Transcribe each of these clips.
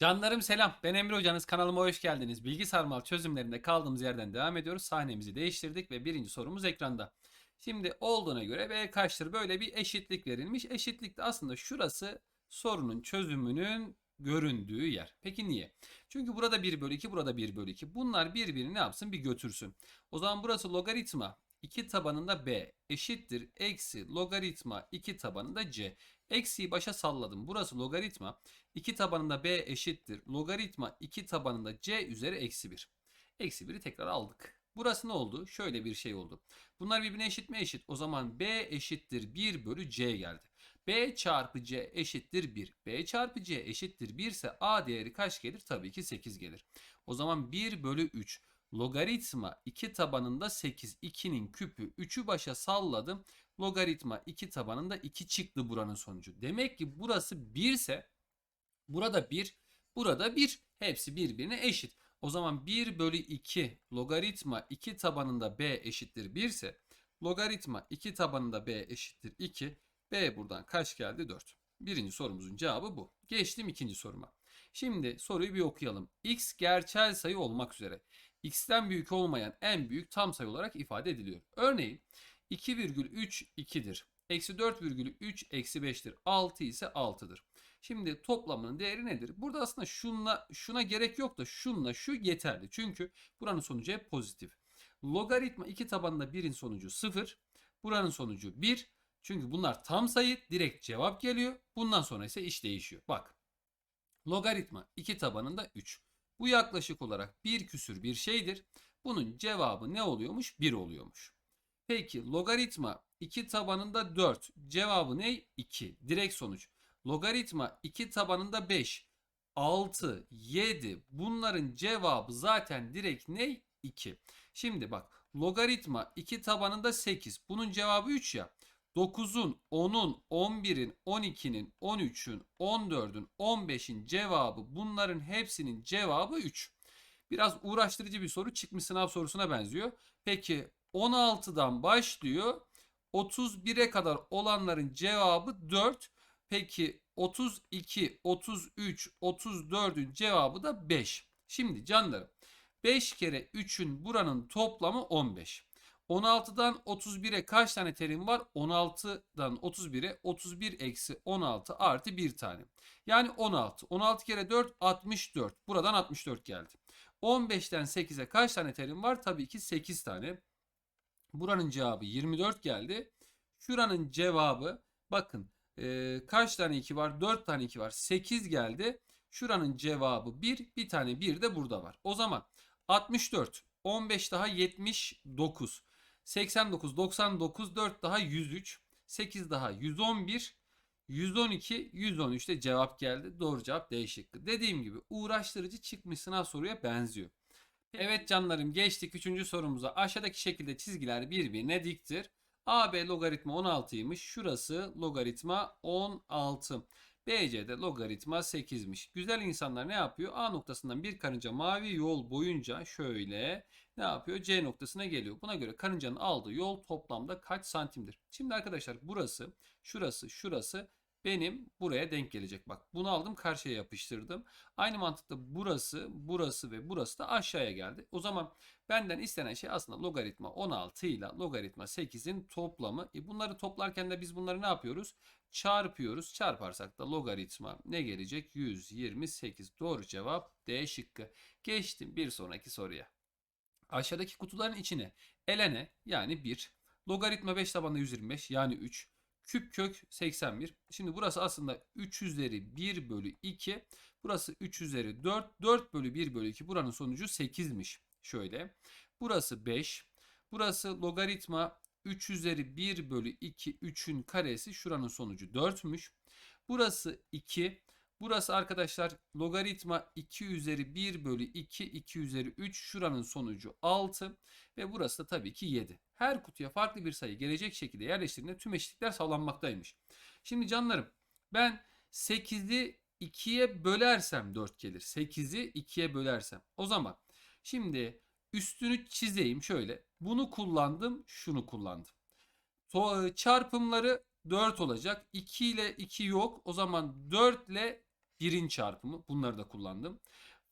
Canlarım selam. Ben Emre Hocanız. Kanalıma hoş geldiniz. Bilgi sarmal çözümlerinde kaldığımız yerden devam ediyoruz. Sahnemizi değiştirdik ve birinci sorumuz ekranda. Şimdi olduğuna göre B kaçtır? Böyle bir eşitlik verilmiş. Eşitlik de aslında şurası sorunun çözümünün göründüğü yer. Peki niye? Çünkü burada 1 bölü 2, burada 1 bölü 2. Bunlar birbirini ne yapsın? Bir götürsün. O zaman burası logaritma 2 tabanında B eşittir. Eksi logaritma 2 tabanında C. Eksiyi başa salladım. Burası logaritma 2 tabanında b eşittir. Logaritma 2 tabanında c üzeri eksi 1. Eksi 1'i tekrar aldık. Burası ne oldu? Şöyle bir şey oldu. Bunlar birbirine eşit mi? Eşit. O zaman b eşittir 1 bölü c geldi. b çarpı c eşittir 1. b çarpı c eşittir 1 ise a değeri kaç gelir? Tabii ki 8 gelir. O zaman 1 bölü 3. Logaritma 2 tabanında 8. 2'nin küpü 3'ü başa salladım. Logaritma 2 tabanında 2 çıktı buranın sonucu. Demek ki burası 1 ise Burada 1, burada 1. Hepsi birbirine eşit. O zaman 1 bölü 2 logaritma 2 tabanında b eşittir 1 ise logaritma 2 tabanında b eşittir 2. b buradan kaç geldi? 4. Birinci sorumuzun cevabı bu. Geçtim ikinci soruma. Şimdi soruyu bir okuyalım. x gerçel sayı olmak üzere x'ten büyük olmayan en büyük tam sayı olarak ifade ediliyor. Örneğin 2,3 2'dir. Eksi 4,3 eksi 5'tir. 6 ise 6'dır. Şimdi toplamının değeri nedir? Burada aslında şunla şuna gerek yok da şunla şu yeterli. Çünkü buranın sonucu hep pozitif. Logaritma 2 tabanında 1'in sonucu 0. Buranın sonucu 1. Çünkü bunlar tam sayı. Direkt cevap geliyor. Bundan sonra ise iş değişiyor. Bak. Logaritma 2 tabanında 3. Bu yaklaşık olarak bir küsür bir şeydir. Bunun cevabı ne oluyormuş? 1 oluyormuş. Peki logaritma 2 tabanında 4. Cevabı ne? 2. Direkt sonuç. Logaritma 2 tabanında 5, 6, 7 bunların cevabı zaten direkt ne? 2. Şimdi bak logaritma 2 tabanında 8 bunun cevabı 3 ya. 9'un, 10'un, 11'in, 12'nin, 13'ün, 14'ün, 15'in cevabı bunların hepsinin cevabı 3. Biraz uğraştırıcı bir soru çıkmış sınav sorusuna benziyor. Peki 16'dan başlıyor. 31'e kadar olanların cevabı 4. Peki 32, 33, 34'ün cevabı da 5. Şimdi canlarım 5 kere 3'ün buranın toplamı 15. 16'dan 31'e kaç tane terim var? 16'dan 31'e 31 eksi 16 artı 1 tane. Yani 16. 16 kere 4 64. Buradan 64 geldi. 15'ten 8'e kaç tane terim var? Tabii ki 8 tane. Buranın cevabı 24 geldi. Şuranın cevabı bakın ee, kaç tane 2 var? 4 tane 2 var. 8 geldi. Şuranın cevabı 1. Bir tane 1 de burada var. O zaman 64. 15 daha 79. 89, 99, 4 daha 103. 8 daha 111. 112, 113 de cevap geldi. Doğru cevap D şıkkı. Dediğim gibi uğraştırıcı çıkmış sınav soruya benziyor. Evet canlarım geçtik 3. sorumuza. Aşağıdaki şekilde çizgiler birbirine diktir. AB logaritma 16'ymış. Şurası logaritma 16. BC de logaritma 8'miş. Güzel insanlar ne yapıyor? A noktasından bir karınca mavi yol boyunca şöyle ne yapıyor? C noktasına geliyor. Buna göre karıncanın aldığı yol toplamda kaç santimdir? Şimdi arkadaşlar burası, şurası, şurası benim buraya denk gelecek. Bak bunu aldım karşıya yapıştırdım. Aynı mantıkta burası, burası ve burası da aşağıya geldi. O zaman benden istenen şey aslında logaritma 16 ile logaritma 8'in toplamı. E bunları toplarken de biz bunları ne yapıyoruz? Çarpıyoruz. Çarparsak da logaritma ne gelecek? 128. Doğru cevap D şıkkı. Geçtim bir sonraki soruya. Aşağıdaki kutuların içine elene yani 1, logaritma 5 tabanında 125 yani 3, küp kök 81. Şimdi burası aslında 3 üzeri 1 bölü 2. Burası 3 üzeri 4. 4 bölü 1 bölü 2. Buranın sonucu 8'miş. Şöyle. Burası 5. Burası logaritma 3 üzeri 1 bölü 2. 3'ün karesi. Şuranın sonucu 4'müş. Burası 2. Burası arkadaşlar logaritma 2 üzeri 1 bölü 2, 2 üzeri 3. Şuranın sonucu 6. Ve burası da tabii ki 7. Her kutuya farklı bir sayı gelecek şekilde yerleştirdiğinde tüm eşitlikler sağlanmaktaymış. Şimdi canlarım ben 8'i 2'ye bölersem 4 gelir. 8'i 2'ye bölersem. O zaman şimdi üstünü çizeyim şöyle. Bunu kullandım, şunu kullandım. To- çarpımları 4 olacak. 2 ile 2 yok. O zaman 4 ile 1'in çarpımı. Bunları da kullandım.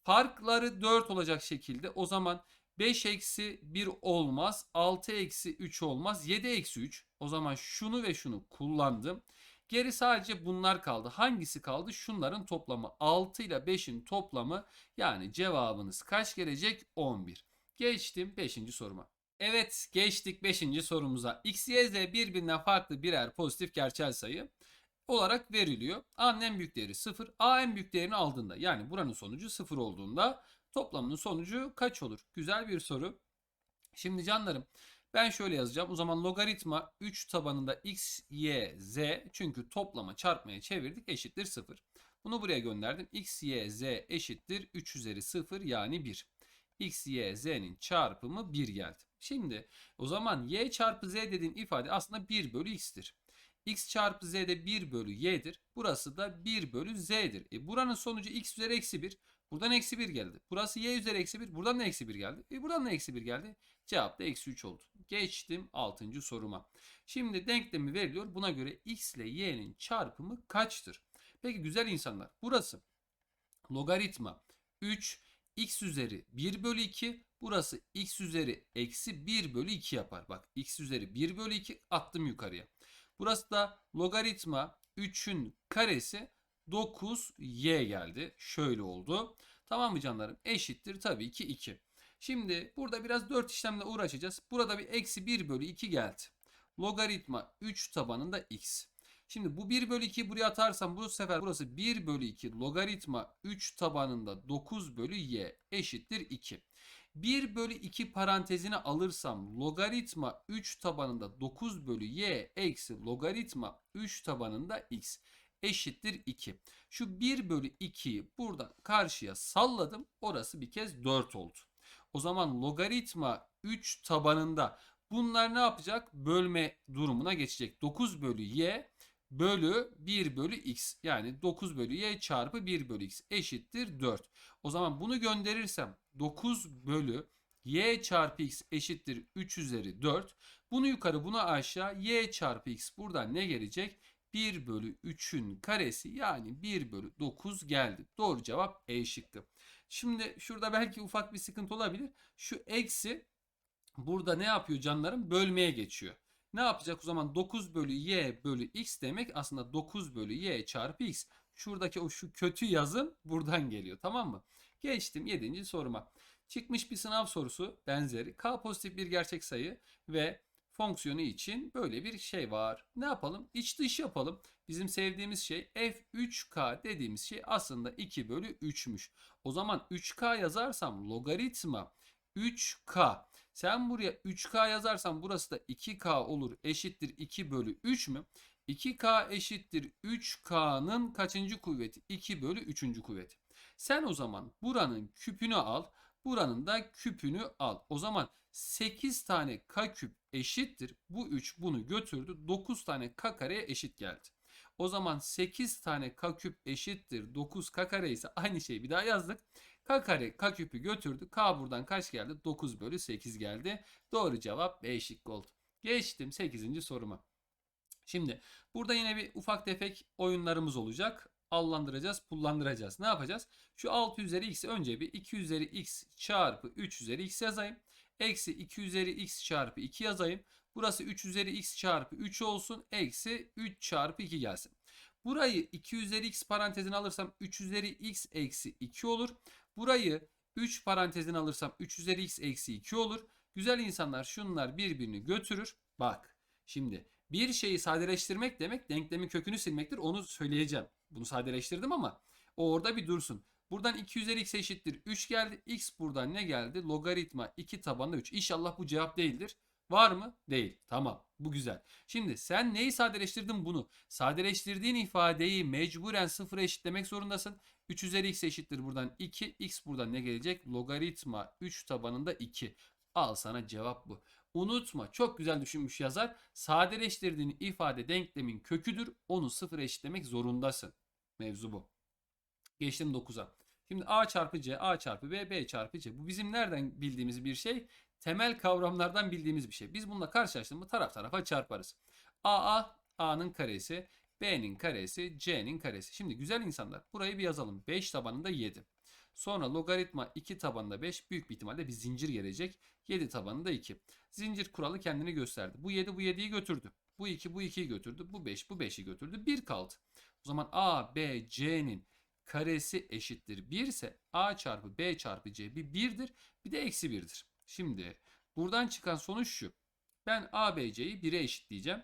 Farkları 4 olacak şekilde o zaman 5 eksi 1 olmaz. 6 eksi 3 olmaz. 7 eksi 3. O zaman şunu ve şunu kullandım. Geri sadece bunlar kaldı. Hangisi kaldı? Şunların toplamı. 6 ile 5'in toplamı yani cevabınız kaç gelecek? 11. Geçtim 5. soruma. Evet geçtik 5. sorumuza. X, Y, Z birbirinden farklı birer pozitif gerçel sayı olarak veriliyor. A'nın en büyük değeri 0. A en büyük değerini aldığında yani buranın sonucu 0 olduğunda toplamının sonucu kaç olur? Güzel bir soru. Şimdi canlarım ben şöyle yazacağım. O zaman logaritma 3 tabanında x, y, z çünkü toplama çarpmaya çevirdik eşittir 0. Bunu buraya gönderdim. x, y, z eşittir 3 üzeri 0 yani 1. x, y, z'nin çarpımı 1 geldi. Şimdi o zaman y çarpı z dediğim ifade aslında 1 bölü x'tir. X çarpı z de 1 bölü y'dir. Burası da 1 bölü z'dir. E buranın sonucu x üzeri eksi 1. Buradan eksi 1 geldi. Burası y üzeri eksi 1. Buradan da eksi 1 geldi. E buradan da eksi 1 geldi. Cevap da eksi 3 oldu. Geçtim 6. soruma. Şimdi denklemi veriliyor. Buna göre x ile y'nin çarpımı kaçtır? Peki güzel insanlar. Burası logaritma 3 x üzeri 1 bölü 2. Burası x üzeri eksi 1 bölü 2 yapar. Bak x üzeri 1 bölü 2 attım yukarıya. Burası da logaritma 3'ün karesi 9y geldi. Şöyle oldu. Tamam mı canlarım? Eşittir tabii ki 2. Şimdi burada biraz 4 işlemle uğraşacağız. Burada bir eksi 1 bölü 2 geldi. Logaritma 3 tabanında x. Şimdi bu 1 bölü 2 buraya atarsam bu sefer burası 1 bölü 2 logaritma 3 tabanında 9 bölü y eşittir 2. 1 bölü 2 parantezine alırsam logaritma 3 tabanında 9 bölü y eksi logaritma 3 tabanında x eşittir 2. Şu 1 bölü 2'yi buradan karşıya salladım. Orası bir kez 4 oldu. O zaman logaritma 3 tabanında bunlar ne yapacak? Bölme durumuna geçecek. 9 bölü y bölü 1 bölü x. Yani 9 bölü y çarpı 1 bölü x eşittir 4. O zaman bunu gönderirsem 9 bölü y çarpı x eşittir 3 üzeri 4. Bunu yukarı bunu aşağı y çarpı x buradan ne gelecek? 1 bölü 3'ün karesi yani 1 bölü 9 geldi. Doğru cevap E şıkkı. Şimdi şurada belki ufak bir sıkıntı olabilir. Şu eksi burada ne yapıyor canlarım? Bölmeye geçiyor. Ne yapacak o zaman 9 bölü y bölü x demek aslında 9 bölü y çarpı x. Şuradaki o şu kötü yazım buradan geliyor tamam mı? Geçtim 7. soruma. Çıkmış bir sınav sorusu benzeri k pozitif bir gerçek sayı ve fonksiyonu için böyle bir şey var. Ne yapalım? İç dış yapalım. Bizim sevdiğimiz şey f3k dediğimiz şey aslında 2 bölü 3'müş. O zaman 3k yazarsam logaritma 3k. Sen buraya 3k yazarsan burası da 2k olur eşittir 2 bölü 3 mü? 2k eşittir 3k'nın kaçıncı kuvveti? 2 bölü 3. kuvveti. Sen o zaman buranın küpünü al. Buranın da küpünü al. O zaman 8 tane k küp eşittir. Bu 3 bunu götürdü. 9 tane k kareye eşit geldi. O zaman 8 tane k küp eşittir 9 k kare ise aynı şeyi bir daha yazdık. K kare götürdü. K buradan kaç geldi? 9 bölü 8 geldi. Doğru cevap B şıkkı oldu. Geçtim 8. soruma. Şimdi burada yine bir ufak tefek oyunlarımız olacak. Allandıracağız, pullandıracağız. Ne yapacağız? Şu 6 üzeri x'i önce bir 2 üzeri x çarpı 3 üzeri x yazayım. Eksi 2 üzeri x çarpı 2 yazayım. Burası 3 üzeri x çarpı 3 olsun. Eksi 3 çarpı 2 gelsin. Burayı 2 üzeri x parantezine alırsam 3 üzeri x eksi 2 olur. Burayı 3 parantezine alırsam 3 üzeri x eksi 2 olur. Güzel insanlar şunlar birbirini götürür. Bak şimdi bir şeyi sadeleştirmek demek denklemin kökünü silmektir. Onu söyleyeceğim. Bunu sadeleştirdim ama o orada bir dursun. Buradan 2 üzeri x eşittir 3 geldi. X buradan ne geldi? Logaritma 2 tabanında 3. İnşallah bu cevap değildir. Var mı? Değil. Tamam. Bu güzel. Şimdi sen neyi sadeleştirdin bunu? Sadeleştirdiğin ifadeyi mecburen sıfıra eşitlemek zorundasın. 3 üzeri x eşittir buradan 2. X buradan ne gelecek? Logaritma 3 tabanında 2. Al sana cevap bu. Unutma çok güzel düşünmüş yazar. Sadeleştirdiğin ifade denklemin köküdür. Onu sıfıra eşitlemek zorundasın. Mevzu bu. Geçtim 9'a. Şimdi a çarpı c, a çarpı b, b çarpı c. Bu bizim nereden bildiğimiz bir şey? Temel kavramlardan bildiğimiz bir şey. Biz bununla karşılaştığımızda taraf tarafa çarparız. a a a'nın karesi B'nin karesi C'nin karesi. Şimdi güzel insanlar burayı bir yazalım. 5 tabanında 7. Sonra logaritma 2 tabanında 5 büyük bir ihtimalle bir zincir gelecek. 7 tabanında 2. Zincir kuralı kendini gösterdi. Bu 7 bu 7'yi götürdü. Bu 2 bu 2'yi götürdü. Bu 5 bu 5'i götürdü. 1 kaldı. O zaman A, B, C'nin karesi eşittir 1 ise A çarpı B çarpı C bir 1'dir. Bir de eksi 1'dir. Şimdi buradan çıkan sonuç şu. Ben A, B, C'yi 1'e eşitleyeceğim.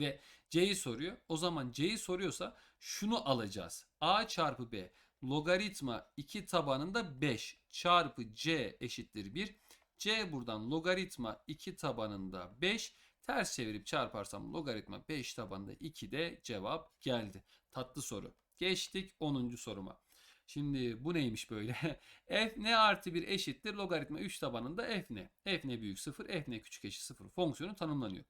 Ve C'yi soruyor. O zaman C'yi soruyorsa şunu alacağız. A çarpı B logaritma 2 tabanında 5 çarpı C eşittir 1. C buradan logaritma 2 tabanında 5. Ters çevirip çarparsam logaritma 5 tabanında 2 de cevap geldi. Tatlı soru. Geçtik 10. soruma. Şimdi bu neymiş böyle? f ne artı 1 eşittir logaritma 3 tabanında f ne? f ne büyük 0, f ne küçük eşit 0 fonksiyonu tanımlanıyor.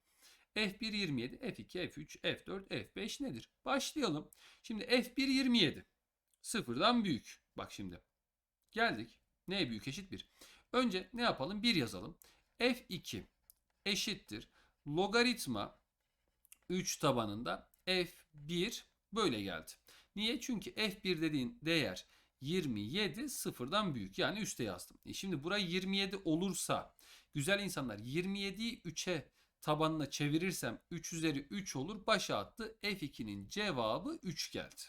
F1 27, F2, F3, F4, F5 nedir? Başlayalım. Şimdi F1 27. Sıfırdan büyük. Bak şimdi. Geldik. Neye büyük eşit 1. Önce ne yapalım? 1 yazalım. F2 eşittir. Logaritma 3 tabanında F1 böyle geldi. Niye? Çünkü F1 dediğin değer 27 sıfırdan büyük. Yani üste yazdım. E şimdi buraya 27 olursa güzel insanlar 27'yi 3'e tabanına çevirirsem 3 üzeri 3 olur. Başa attı. F2'nin cevabı 3 geldi.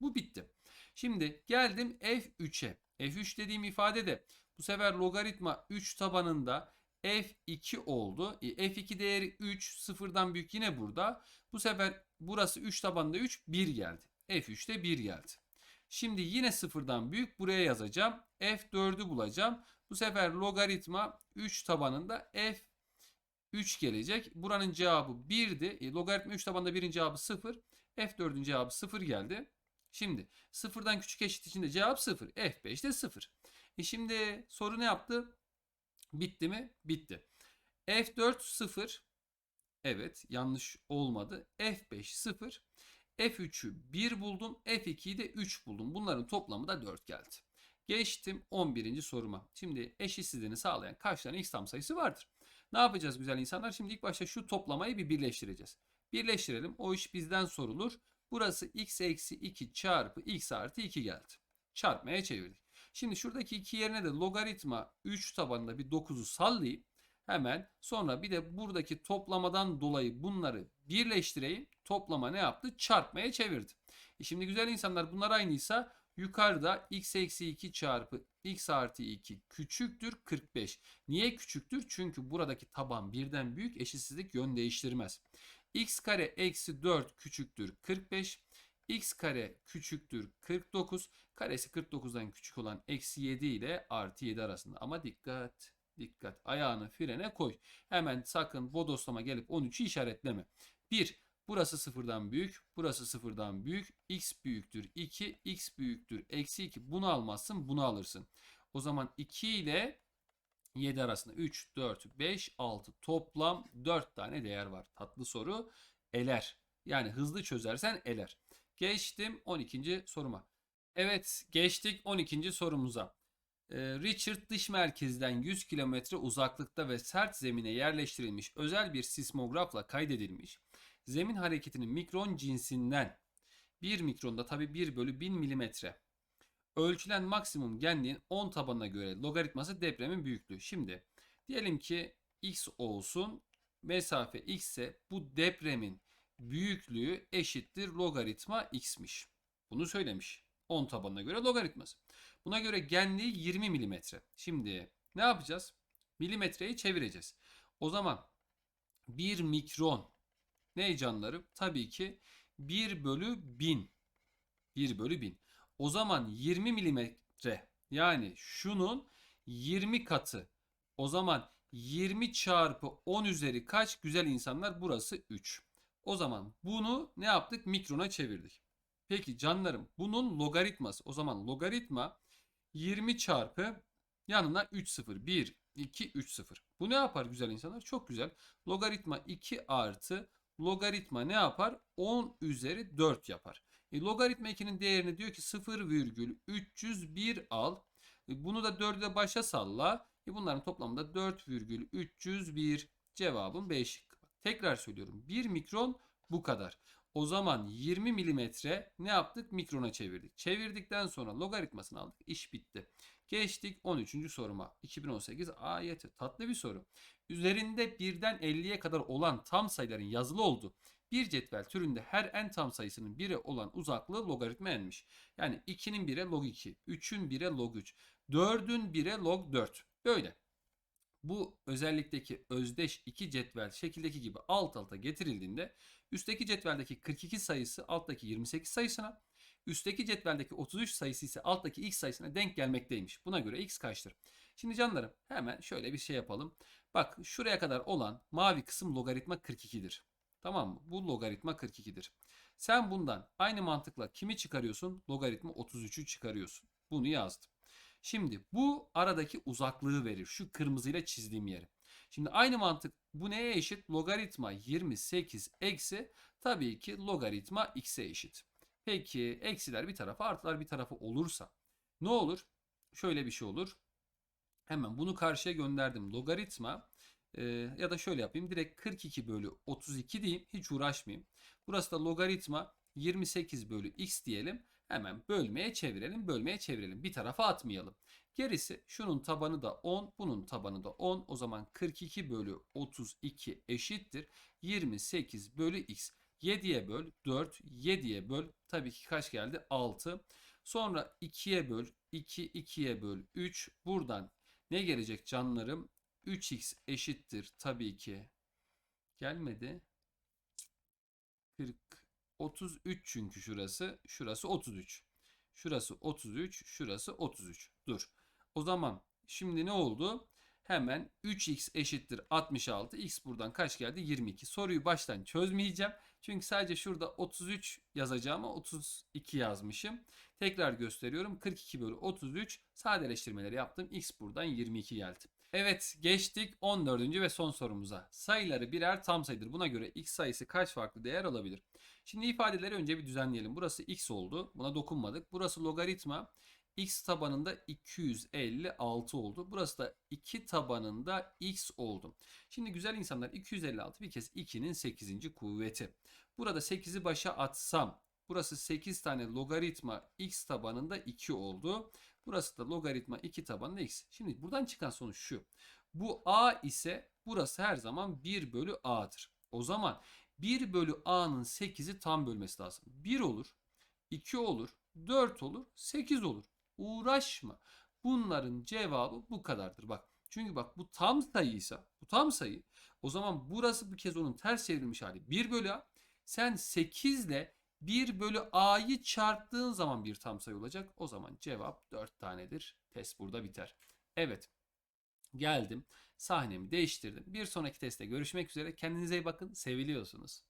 Bu bitti. Şimdi geldim F3'e. F3 dediğim ifade de bu sefer logaritma 3 tabanında F2 oldu. E, F2 değeri 3 sıfırdan büyük yine burada. Bu sefer burası 3 tabanında 3 1 geldi. F3'te 1 geldi. Şimdi yine sıfırdan büyük buraya yazacağım. F4'ü bulacağım. Bu sefer logaritma 3 tabanında F 3 gelecek. Buranın cevabı 1'di. E, logaritma 3 tabanında 1'in cevabı 0. F4'ün cevabı 0 geldi. Şimdi 0'dan küçük eşit için de cevap 0. F5 de 0. E şimdi soru ne yaptı? Bitti mi? Bitti. F4 0. Evet yanlış olmadı. F5 0. F3'ü 1 buldum. F2'yi de 3 buldum. Bunların toplamı da 4 geldi. Geçtim 11. soruma. Şimdi eşitsizliğini sağlayan kaç tane x tam sayısı vardır? Ne yapacağız güzel insanlar? Şimdi ilk başta şu toplamayı bir birleştireceğiz. Birleştirelim. O iş bizden sorulur. Burası x eksi 2 çarpı x artı 2 geldi. Çarpmaya çevirdik. Şimdi şuradaki 2 yerine de logaritma 3 tabanında bir 9'u sallayayım. Hemen sonra bir de buradaki toplamadan dolayı bunları birleştireyim. Toplama ne yaptı? Çarpmaya çevirdi. E şimdi güzel insanlar bunlar aynıysa yukarıda x eksi 2 çarpı x artı 2 küçüktür 45. Niye küçüktür? Çünkü buradaki taban birden büyük eşitsizlik yön değiştirmez. x kare eksi 4 küçüktür 45. x kare küçüktür 49. Karesi 49'dan küçük olan eksi 7 ile artı 7 arasında. Ama dikkat dikkat ayağını frene koy. Hemen sakın bodoslama gelip 13'ü işaretleme. 1. Burası sıfırdan büyük. Burası sıfırdan büyük. X büyüktür 2. X büyüktür eksi 2. Bunu almazsın bunu alırsın. O zaman 2 ile 7 arasında 3, 4, 5, 6 toplam 4 tane değer var. Tatlı soru eler. Yani hızlı çözersen eler. Geçtim 12. soruma. Evet geçtik 12. sorumuza. Ee, Richard dış merkezden 100 kilometre uzaklıkta ve sert zemine yerleştirilmiş özel bir sismografla kaydedilmiş. Zemin hareketinin mikron cinsinden 1 mikronda tabi 1 bölü 1000 milimetre. Ölçülen maksimum genliğin 10 tabanına göre logaritması depremin büyüklüğü. Şimdi diyelim ki x olsun mesafe x ise bu depremin büyüklüğü eşittir logaritma x'miş. Bunu söylemiş. 10 tabanına göre logaritması. Buna göre genliği 20 milimetre. Şimdi ne yapacağız? Milimetreyi çevireceğiz. O zaman 1 mikron ne canlarım? Tabii ki 1 bölü 1000. 1 bölü 1000. O zaman 20 milimetre yani şunun 20 katı. O zaman 20 çarpı 10 üzeri kaç güzel insanlar? Burası 3. O zaman bunu ne yaptık? Mikrona çevirdik. Peki canlarım bunun logaritması. O zaman logaritma 20 çarpı yanına 3 sıfır. 1, 2, 3 sıfır. Bu ne yapar güzel insanlar? Çok güzel. Logaritma 2 artı logaritma ne yapar? 10 üzeri 4 yapar. E, logaritma 2'nin değerini diyor ki 0,301 al. E, bunu da 4'ü de başa salla. E, bunların toplamında 4,301 cevabım 5 şıkkı. Tekrar söylüyorum. 1 mikron bu kadar. O zaman 20 milimetre ne yaptık? Mikrona çevirdik. Çevirdikten sonra logaritmasını aldık. İş bitti. Geçtik 13. soruma. 2018 AYT. Tatlı bir soru. Üzerinde birden 50'ye kadar olan tam sayıların yazılı olduğu bir cetvel türünde her n tam sayısının 1'e olan uzaklığı logaritma n'miş. Yani 2'nin 1'e log 2, 3'ün 1'e log 3, 4'ün 1'e log 4. Böyle. Bu özellikteki özdeş iki cetvel şekildeki gibi alt alta getirildiğinde üstteki cetveldeki 42 sayısı alttaki 28 sayısına, üstteki cetveldeki 33 sayısı ise alttaki x sayısına denk gelmekteymiş. Buna göre x kaçtır? Şimdi canlarım hemen şöyle bir şey yapalım. Bak şuraya kadar olan mavi kısım logaritma 42'dir. Tamam mı? Bu logaritma 42'dir. Sen bundan aynı mantıkla kimi çıkarıyorsun? Logaritma 33'ü çıkarıyorsun. Bunu yazdım. Şimdi bu aradaki uzaklığı verir. Şu kırmızıyla çizdiğim yeri. Şimdi aynı mantık bu neye eşit? Logaritma 28 eksi tabii ki logaritma x'e eşit. Peki eksiler bir tarafa artılar bir tarafa olursa ne olur? Şöyle bir şey olur. Hemen bunu karşıya gönderdim. Logaritma e, ya da şöyle yapayım. Direkt 42 bölü 32 diyeyim. Hiç uğraşmayayım. Burası da logaritma 28 bölü x diyelim. Hemen bölmeye çevirelim, bölmeye çevirelim. Bir tarafa atmayalım. Gerisi şunun tabanı da 10, bunun tabanı da 10. O zaman 42 bölü 32 eşittir. 28 bölü x. 7'ye böl 4, 7'ye böl tabii ki kaç geldi? 6. Sonra 2'ye böl 2, 2'ye böl 3. Buradan ne gelecek canlarım? 3x eşittir tabii ki. Gelmedi. 40 33 çünkü şurası. Şurası 33. Şurası 33. Şurası 33. Dur. O zaman şimdi ne oldu? Hemen 3x eşittir 66. X buradan kaç geldi? 22. Soruyu baştan çözmeyeceğim. Çünkü sadece şurada 33 yazacağıma 32 yazmışım. Tekrar gösteriyorum. 42 bölü 33 sadeleştirmeleri yaptım. X buradan 22 geldi. Evet geçtik 14. ve son sorumuza. Sayıları birer tam sayıdır. Buna göre x sayısı kaç farklı değer alabilir? Şimdi ifadeleri önce bir düzenleyelim. Burası x oldu. Buna dokunmadık. Burası logaritma. x tabanında 256 oldu. Burası da 2 tabanında x oldu. Şimdi güzel insanlar 256 bir kez 2'nin 8. kuvveti. Burada 8'i başa atsam burası 8 tane logaritma x tabanında 2 oldu. Burası da logaritma 2 tabanında x. Şimdi buradan çıkan sonuç şu. Bu a ise burası her zaman 1 bölü a'dır. O zaman 1 bölü a'nın 8'i tam bölmesi lazım. 1 olur, 2 olur, 4 olur, 8 olur. Uğraşma. Bunların cevabı bu kadardır. Bak. Çünkü bak bu tam sayıysa, bu tam sayı. O zaman burası bir kez onun ters çevrilmiş hali. 1 bölü a. Sen 8 ile 1 bölü a'yı çarptığın zaman bir tam sayı olacak. O zaman cevap 4 tanedir. Test burada biter. Evet. Geldim. Sahnemi değiştirdim. Bir sonraki testte görüşmek üzere. Kendinize iyi bakın. Seviliyorsunuz.